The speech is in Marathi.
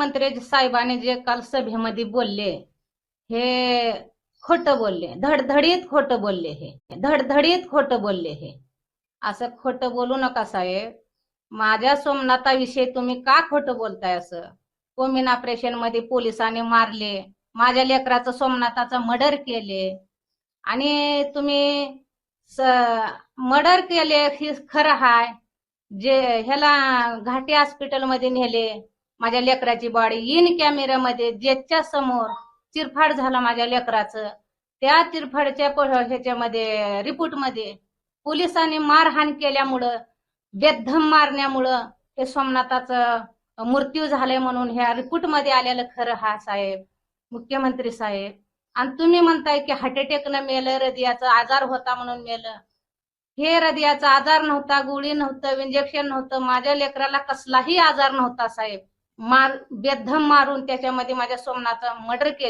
मुख्यमंत्री साहेबांनी जे काल सभेमध्ये बोलले हे खोट बोलले धडधडीत खोटं बोलले हे धडधडीत खोटं बोलले हे. असं खोटं बोलू नका साहेब. माझ्या सोमनाथाविषयी तुम्ही का खोटं बोलताय असं? कोमिन ऑपरेशनमध्ये पोलिसांनी मारले माझ्या लेकराचं सोमनाथाचं मर्डर केले. आणि तुम्ही मर्डर केले हे खरं हाय. जे ह्याला घाटी हॉस्पिटलमध्ये नेले. माझ्या लेकराची बॉडी इन कॅमेऱ्यामध्ये जेच्या समोर चिरफाड झाला माझ्या लेकराचं त्या चिरफाडच्या ह्याच्यामध्ये रिपोर्टमध्ये पोलिसांनी मारहाण केल्यामुळं बेद्धम मारण्यामुळं हे सोमनाथाचं मृत्यू झालाय म्हणून ह्या रिपोर्टमध्ये आलेलं खरं हा साहेब मुख्यमंत्री साहेब. आणि तुम्ही म्हणताय की हार्ट अटॅकनं मेलं हृदयाचा आजार होता म्हणून मेलं. हे हृदयाचा आजार नव्हता गोळी नव्हतं इंजेक्शन नव्हतं माझ्या लेकराला कसलाही आजार नव्हता साहेब. मार बेदम मारून त्याच्यामध्ये माझ्या सोमनाथं मर्डर केलं.